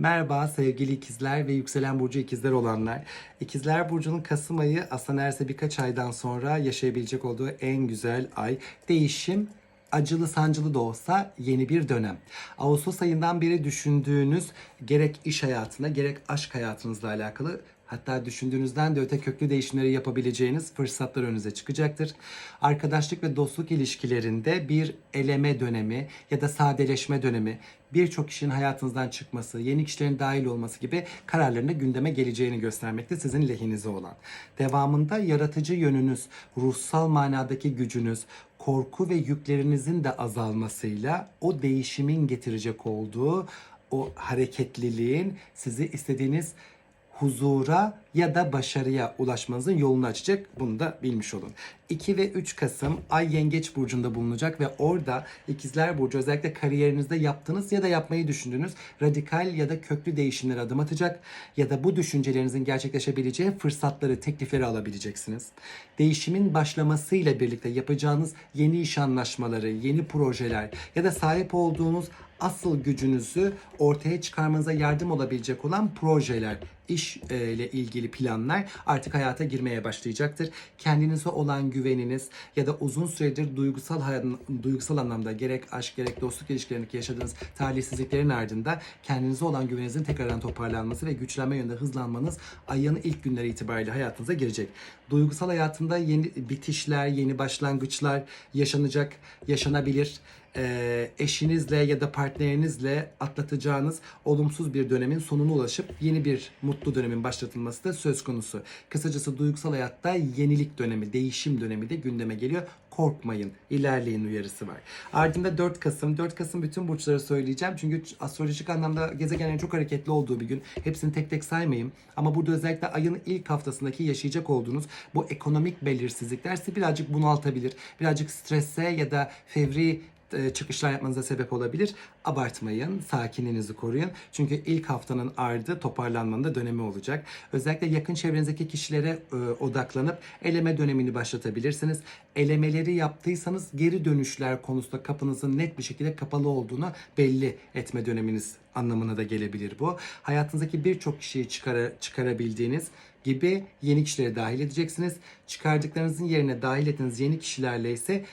Merhaba sevgili ikizler ve yükselen burcu ikizler olanlar. İkizler burcunun Kasım ayı aslında neredeyse birkaç aydan sonra yaşayabilecek olduğu en güzel ay. Değişim acılı sancılı da olsa yeni bir dönem. Ağustos ayından beri düşündüğünüz gerek iş hayatına gerek aşk hayatınızla alakalı Hatta düşündüğünüzden de öte köklü değişimleri yapabileceğiniz fırsatlar önünüze çıkacaktır. Arkadaşlık ve dostluk ilişkilerinde bir eleme dönemi ya da sadeleşme dönemi, birçok kişinin hayatınızdan çıkması, yeni kişilerin dahil olması gibi kararlarında gündeme geleceğini göstermekte sizin lehinize olan. Devamında yaratıcı yönünüz, ruhsal manadaki gücünüz, korku ve yüklerinizin de azalmasıyla o değişimin getirecek olduğu o hareketliliğin sizi istediğiniz huzura ya da başarıya ulaşmanızın yolunu açacak. Bunu da bilmiş olun. 2 ve 3 Kasım Ay Yengeç Burcu'nda bulunacak ve orada İkizler Burcu özellikle kariyerinizde yaptığınız ya da yapmayı düşündüğünüz radikal ya da köklü değişimlere adım atacak ya da bu düşüncelerinizin gerçekleşebileceği fırsatları, teklifleri alabileceksiniz. Değişimin başlamasıyla birlikte yapacağınız yeni iş anlaşmaları, yeni projeler ya da sahip olduğunuz asıl gücünüzü ortaya çıkarmanıza yardım olabilecek olan projeler, iş e, ile ilgili planlar artık hayata girmeye başlayacaktır. Kendinize olan güveniniz ya da uzun süredir duygusal duygusal anlamda gerek aşk gerek dostluk ilişkilerindeki yaşadığınız talihsizliklerin ardında kendinize olan güveninizin tekrardan toparlanması ve güçlenme yönünde hızlanmanız ayın ilk günleri itibariyle hayatınıza girecek. Duygusal hayatında yeni bitişler, yeni başlangıçlar yaşanacak, yaşanabilir e, eşinizle ya da partnerinizle atlatacağınız olumsuz bir dönemin sonuna ulaşıp yeni bir mutlu dönemin başlatılması da söz konusu. Kısacası duygusal hayatta yenilik dönemi, değişim dönemi de gündeme geliyor. Korkmayın, ilerleyin uyarısı var. Ardında 4 Kasım. 4 Kasım bütün burçları söyleyeceğim. Çünkü astrolojik anlamda gezegenlerin çok hareketli olduğu bir gün. Hepsini tek tek saymayayım. Ama burada özellikle ayın ilk haftasındaki yaşayacak olduğunuz bu ekonomik belirsizlikler sizi birazcık bunaltabilir. Birazcık strese ya da fevri çıkışlar yapmanıza sebep olabilir. Abartmayın, sakinliğinizi koruyun. Çünkü ilk haftanın ardı toparlanmanın da dönemi olacak. Özellikle yakın çevrenizdeki kişilere e, odaklanıp eleme dönemini başlatabilirsiniz. Elemeleri yaptıysanız geri dönüşler konusunda kapınızın net bir şekilde kapalı olduğunu belli etme döneminiz anlamına da gelebilir bu. Hayatınızdaki birçok kişiyi çıkara, çıkarabildiğiniz gibi yeni kişileri dahil edeceksiniz. Çıkardıklarınızın yerine dahil ettiğiniz yeni kişilerle ise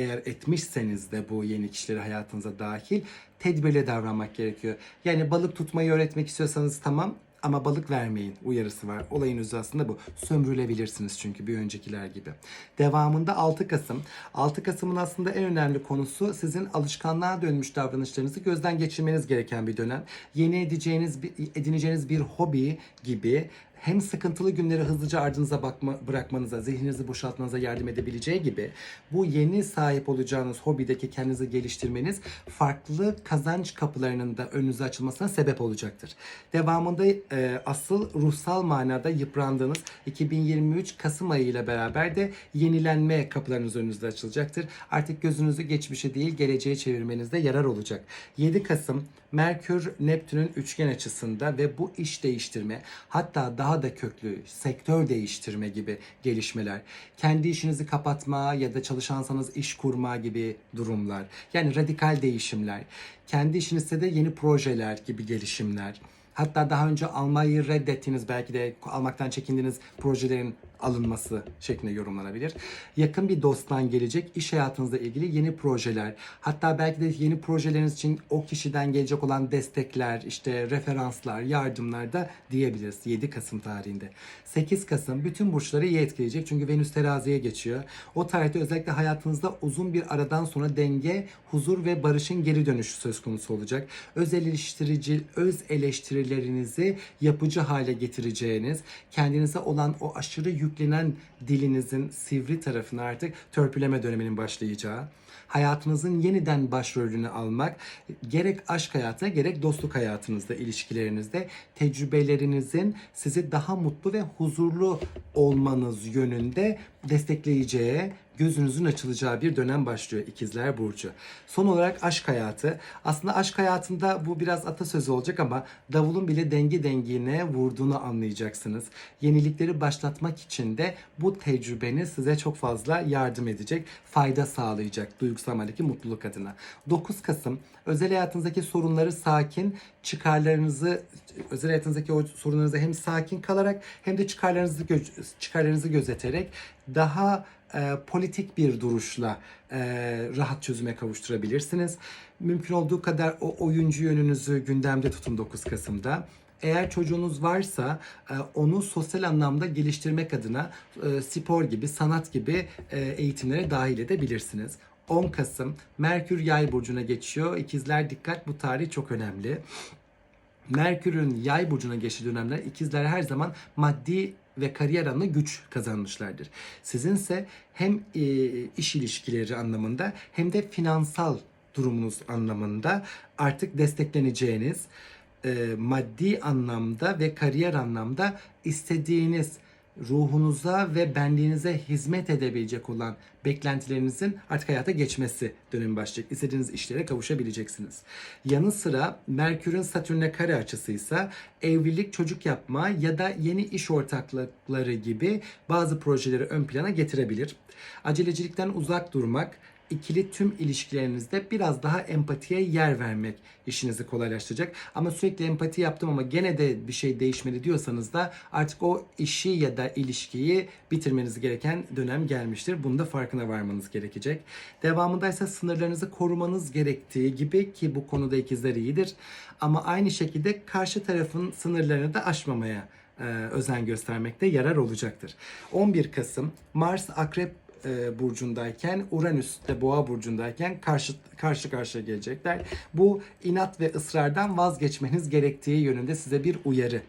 eğer etmişseniz de bu yeni kişileri hayatınıza dahil tedbirli davranmak gerekiyor. Yani balık tutmayı öğretmek istiyorsanız tamam ama balık vermeyin uyarısı var. Olayın özü aslında bu. Sömürülebilirsiniz çünkü bir öncekiler gibi. Devamında 6 Kasım. 6 Kasım'ın aslında en önemli konusu sizin alışkanlığa dönmüş davranışlarınızı gözden geçirmeniz gereken bir dönem. Yeni edeceğiniz, edineceğiniz bir hobi gibi hem sıkıntılı günleri hızlıca ardınıza bakma, bırakmanıza, zihninizi boşaltmanıza yardım edebileceği gibi bu yeni sahip olacağınız hobideki kendinizi geliştirmeniz farklı kazanç kapılarının da önünüze açılmasına sebep olacaktır. Devamında e, asıl ruhsal manada yıprandığınız 2023 Kasım ayı ile beraber de yenilenme kapılarınız önünüzde açılacaktır. Artık gözünüzü geçmişe değil geleceğe çevirmenizde yarar olacak. 7 Kasım Merkür Neptün'ün üçgen açısında ve bu iş değiştirme hatta daha da köklü sektör değiştirme gibi gelişmeler. Kendi işinizi kapatma ya da çalışansanız iş kurma gibi durumlar. Yani radikal değişimler. Kendi işinizde de yeni projeler gibi gelişimler. Hatta daha önce almayı reddettiğiniz belki de almaktan çekindiğiniz projelerin alınması şeklinde yorumlanabilir. Yakın bir dosttan gelecek iş hayatınızla ilgili yeni projeler. Hatta belki de yeni projeleriniz için o kişiden gelecek olan destekler, işte referanslar, yardımlar da diyebiliriz 7 Kasım tarihinde. 8 Kasım bütün burçları iyi etkileyecek çünkü Venüs teraziye geçiyor. O tarihte özellikle hayatınızda uzun bir aradan sonra denge, huzur ve barışın geri dönüşü söz konusu olacak. Öz eleştirici, öz eleştirilerinizi yapıcı hale getireceğiniz, kendinize olan o aşırı yüklenen dilinizin sivri tarafını artık törpüleme döneminin başlayacağı, hayatınızın yeniden başrolünü almak gerek aşk hayatı gerek dostluk hayatınızda ilişkilerinizde tecrübelerinizin sizi daha mutlu ve huzurlu olmanız yönünde destekleyeceği gözünüzün açılacağı bir dönem başlıyor İkizler Burcu. Son olarak aşk hayatı. Aslında aşk hayatında bu biraz atasözü olacak ama davulun bile dengi dengiğine vurduğunu anlayacaksınız. Yenilikleri başlatmak için de bu tecrübeniz size çok fazla yardım edecek, fayda sağlayacak duygusal anlamdaki mutluluk adına. 9 Kasım özel hayatınızdaki sorunları sakin, çıkarlarınızı özel hayatınızdaki o sorunlarınızı hem sakin kalarak hem de çıkarlarınızı çıkarlarınızı gözeterek daha e, politik bir duruşla e, rahat çözüme kavuşturabilirsiniz. Mümkün olduğu kadar o oyuncu yönünüzü gündemde tutun 9 Kasım'da. Eğer çocuğunuz varsa e, onu sosyal anlamda geliştirmek adına e, spor gibi, sanat gibi e, eğitimlere dahil edebilirsiniz. 10 Kasım Merkür Yay burcuna geçiyor. İkizler dikkat bu tarih çok önemli. Merkür'ün yay burcuna geçtiği dönemler ikizler her zaman maddi ve kariyer anlamında güç kazanmışlardır. Sizinse hem e, iş ilişkileri anlamında hem de finansal durumunuz anlamında artık destekleneceğiniz e, maddi anlamda ve kariyer anlamda istediğiniz ruhunuza ve benliğinize hizmet edebilecek olan beklentilerinizin artık hayata geçmesi dönemi başlayacak. İstediğiniz işlere kavuşabileceksiniz. Yanı sıra Merkür'ün Satürn'e kare açısıysa evlilik, çocuk yapma ya da yeni iş ortaklıkları gibi bazı projeleri ön plana getirebilir. Acelecilikten uzak durmak, ikili tüm ilişkilerinizde biraz daha empatiye yer vermek işinizi kolaylaştıracak. Ama sürekli empati yaptım ama gene de bir şey değişmedi diyorsanız da artık o işi ya da ilişkiyi bitirmeniz gereken dönem gelmiştir. Bunun da farkına varmanız gerekecek. Devamında ise sınırlarınızı korumanız gerektiği gibi ki bu konuda ikizler iyidir. Ama aynı şekilde karşı tarafın sınırlarını da aşmamaya e, özen göstermekte yarar olacaktır. 11 Kasım Mars Akrep e, burcundayken Uranüs de Boğa burcundayken karşı karşı karşıya gelecekler. Bu inat ve ısrardan vazgeçmeniz gerektiği yönünde size bir uyarı.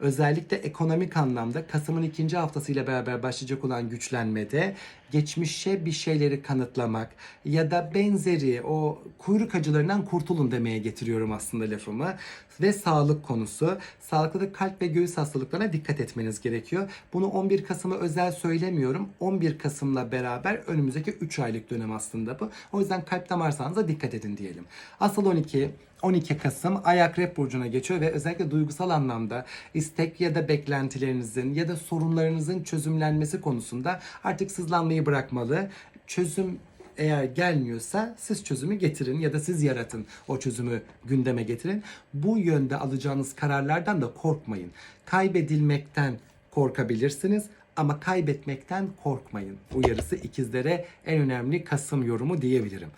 Özellikle ekonomik anlamda Kasım'ın ikinci haftasıyla beraber başlayacak olan güçlenmede geçmişe bir şeyleri kanıtlamak ya da benzeri o kuyruk acılarından kurtulun demeye getiriyorum aslında lafımı. Ve sağlık konusu. Sağlıkta da kalp ve göğüs hastalıklarına dikkat etmeniz gerekiyor. Bunu 11 Kasım'a özel söylemiyorum. 11 Kasım'la beraber önümüzdeki 3 aylık dönem aslında bu. O yüzden kalp damar sağlığınıza dikkat edin diyelim. Asıl 12 12 Kasım Ay Akrep Burcu'na geçiyor ve özellikle duygusal anlamda istek ya da beklentilerinizin ya da sorunlarınızın çözümlenmesi konusunda artık sızlanmayı bırakmalı. Çözüm eğer gelmiyorsa siz çözümü getirin ya da siz yaratın o çözümü gündeme getirin. Bu yönde alacağınız kararlardan da korkmayın. Kaybedilmekten korkabilirsiniz ama kaybetmekten korkmayın. Uyarısı ikizlere en önemli Kasım yorumu diyebilirim.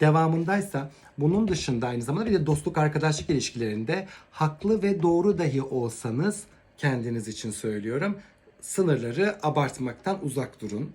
Devamındaysa bunun dışında aynı zamanda bir de dostluk arkadaşlık ilişkilerinde haklı ve doğru dahi olsanız kendiniz için söylüyorum. Sınırları abartmaktan uzak durun.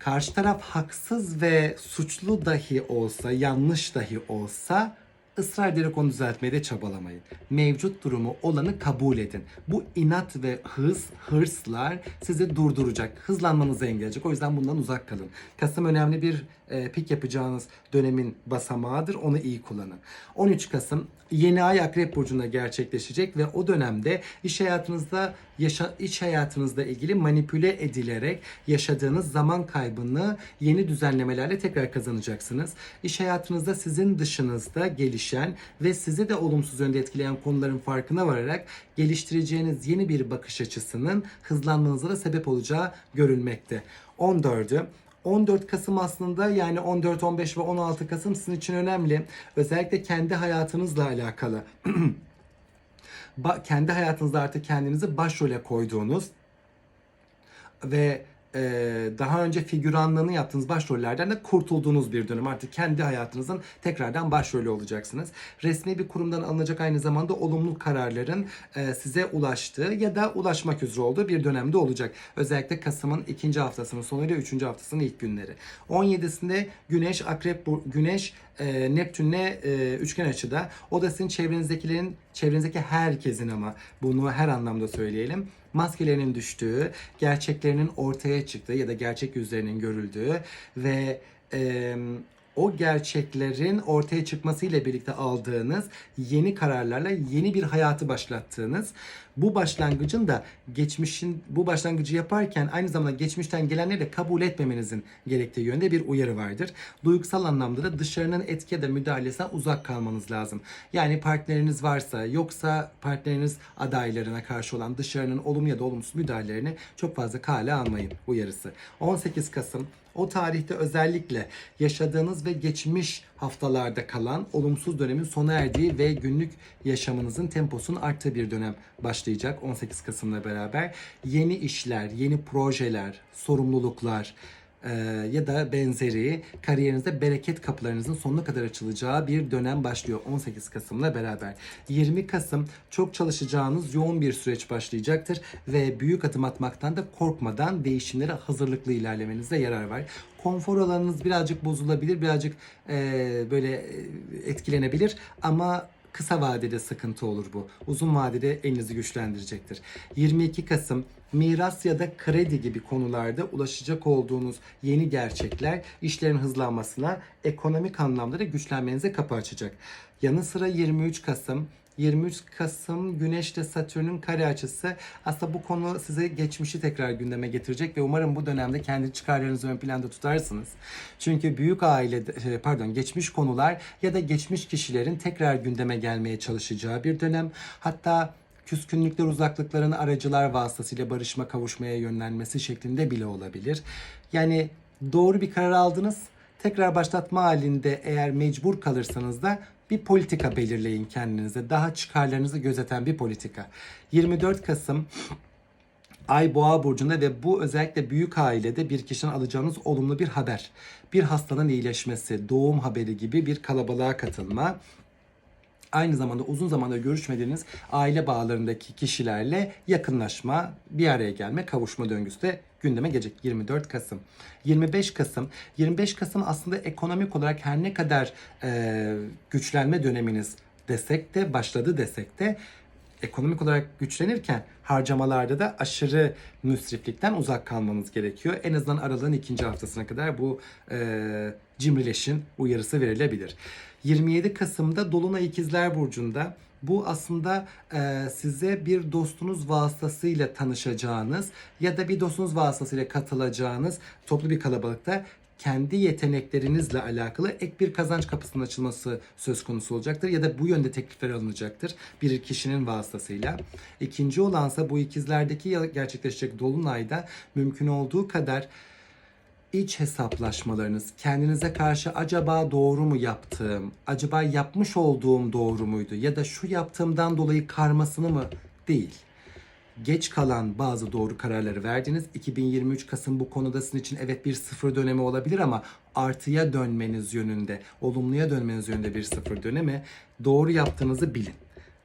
Karşı taraf haksız ve suçlu dahi olsa, yanlış dahi olsa ısrar ederek onu düzeltmeye de çabalamayın. Mevcut durumu olanı kabul edin. Bu inat ve hız, hırslar sizi durduracak. Hızlanmanızı engelleyecek. O yüzden bundan uzak kalın. Kasım önemli bir e, pik yapacağınız dönemin basamağıdır. Onu iyi kullanın. 13 Kasım yeni ay Akrep Burcu'nda gerçekleşecek ve o dönemde iş hayatınızda yaşa, iç hayatınızla ilgili manipüle edilerek yaşadığınız zaman kaybını yeni düzenlemelerle tekrar kazanacaksınız. İş hayatınızda sizin dışınızda gelişen ve sizi de olumsuz yönde etkileyen konuların farkına vararak geliştireceğiniz yeni bir bakış açısının hızlanmanıza da sebep olacağı görülmekte. 14'ü 14 Kasım aslında yani 14, 15 ve 16 Kasım sizin için önemli. Özellikle kendi hayatınızla alakalı. Kendi hayatınızda artık kendinizi başrole koyduğunuz ve e, daha önce figüranlığını yaptığınız başrollerden de kurtulduğunuz bir dönem. Artık kendi hayatınızın tekrardan başrolü olacaksınız. Resmi bir kurumdan alınacak aynı zamanda olumlu kararların e, size ulaştığı ya da ulaşmak üzere olduğu bir dönemde olacak. Özellikle Kasım'ın ikinci haftasının sonuyla üçüncü haftasının ilk günleri. 17'sinde Güneş Akrep Güneş e, Neptün'le e, üçgen açıda. O da sizin çevrenizdekilerin, çevrenizdeki herkesin ama bunu her anlamda söyleyelim. Maskelerinin düştüğü, gerçeklerinin ortaya çıktığı ya da gerçek yüzlerinin görüldüğü ve e, o gerçeklerin ortaya çıkmasıyla birlikte aldığınız yeni kararlarla yeni bir hayatı başlattığınız bu başlangıcın da geçmişin bu başlangıcı yaparken aynı zamanda geçmişten gelenleri de kabul etmemenizin gerektiği yönde bir uyarı vardır. Duygusal anlamda da dışarının etki ya da müdahalesinden uzak kalmanız lazım. Yani partneriniz varsa yoksa partneriniz adaylarına karşı olan dışarının olumlu ya da olumsuz müdahalelerini çok fazla kale almayın uyarısı. 18 Kasım o tarihte özellikle yaşadığınız ve geçmiş haftalarda kalan olumsuz dönemin sona erdiği ve günlük yaşamınızın temposunun arttığı bir dönem başlayacak 18 Kasım'la beraber. Yeni işler, yeni projeler, sorumluluklar, e, ya da benzeri kariyerinizde bereket kapılarınızın sonuna kadar açılacağı bir dönem başlıyor 18 Kasım'la beraber. 20 Kasım çok çalışacağınız yoğun bir süreç başlayacaktır ve büyük adım atmaktan da korkmadan değişimlere hazırlıklı ilerlemenizde yarar var. Konfor alanınız birazcık bozulabilir, birazcık e, böyle e, etkilenebilir ama kısa vadede sıkıntı olur bu. Uzun vadede elinizi güçlendirecektir. 22 Kasım miras ya da kredi gibi konularda ulaşacak olduğunuz yeni gerçekler işlerin hızlanmasına, ekonomik anlamda da güçlenmenize kapı açacak. Yanı sıra 23 Kasım 23 Kasım Güneş'te Satürn'ün kare açısı aslında bu konu size geçmişi tekrar gündeme getirecek ve umarım bu dönemde kendi çıkarlarınızı ön planda tutarsınız. Çünkü büyük aile şey, pardon geçmiş konular ya da geçmiş kişilerin tekrar gündeme gelmeye çalışacağı bir dönem. Hatta küskünlükler, uzaklıkların aracılar vasıtasıyla barışma, kavuşmaya yönlenmesi şeklinde bile olabilir. Yani doğru bir karar aldınız. Tekrar başlatma halinde eğer mecbur kalırsanız da bir politika belirleyin kendinize. Daha çıkarlarınızı gözeten bir politika. 24 Kasım Ay Boğa burcunda ve bu özellikle büyük ailede bir kişiden alacağınız olumlu bir haber. Bir hastanın iyileşmesi, doğum haberi gibi bir kalabalığa katılma. Aynı zamanda uzun zamandır görüşmediğiniz aile bağlarındaki kişilerle yakınlaşma, bir araya gelme, kavuşma döngüsü de gündeme gelecek 24 Kasım. 25 Kasım. 25 Kasım aslında ekonomik olarak her ne kadar e, güçlenme döneminiz desek de başladı desek de ekonomik olarak güçlenirken harcamalarda da aşırı müsriflikten uzak kalmanız gerekiyor. En azından aralığın ikinci haftasına kadar bu e, cimrileşin uyarısı verilebilir. 27 Kasım'da Dolunay İkizler Burcu'nda bu aslında e, size bir dostunuz vasıtasıyla tanışacağınız ya da bir dostunuz vasıtasıyla katılacağınız toplu bir kalabalıkta kendi yeteneklerinizle alakalı ek bir kazanç kapısının açılması söz konusu olacaktır ya da bu yönde teklifler alınacaktır bir kişinin vasıtasıyla. İkinci olansa bu ikizlerdeki gerçekleşecek dolunayda mümkün olduğu kadar iç hesaplaşmalarınız, kendinize karşı acaba doğru mu yaptığım, acaba yapmış olduğum doğru muydu ya da şu yaptığımdan dolayı karmasını mı değil. Geç kalan bazı doğru kararları verdiniz. 2023 Kasım bu konuda sizin için evet bir sıfır dönemi olabilir ama artıya dönmeniz yönünde, olumluya dönmeniz yönünde bir sıfır dönemi. Doğru yaptığınızı bilin.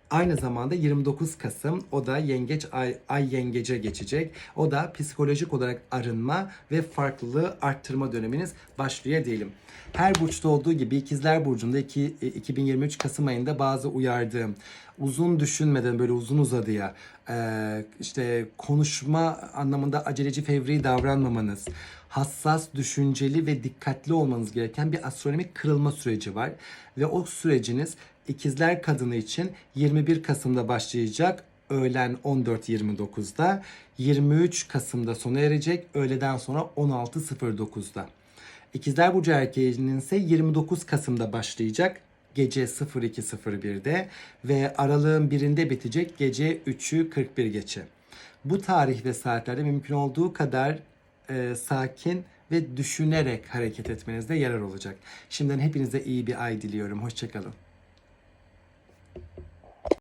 Aynı zamanda 29 Kasım o da yengeç ay, ay yengece geçecek. O da psikolojik olarak arınma ve farklılığı arttırma döneminiz başlıyor diyelim. Her burçta olduğu gibi ikizler burcunda iki, 2023 Kasım ayında bazı uyardığım uzun düşünmeden böyle uzun uzadıya e, işte konuşma anlamında aceleci fevri davranmamanız hassas, düşünceli ve dikkatli olmanız gereken bir astronomik kırılma süreci var. Ve o süreciniz ikizler kadını için 21 Kasım'da başlayacak öğlen 14.29'da 23 Kasım'da sona erecek öğleden sonra 16.09'da. İkizler Burcu erkeğinin ise 29 Kasım'da başlayacak gece 02.01'de ve aralığın birinde bitecek gece 3'ü 41 geçe. Bu tarih ve saatlerde mümkün olduğu kadar e, sakin ve düşünerek hareket etmenizde yarar olacak. Şimdiden hepinize iyi bir ay diliyorum. Hoşçakalın.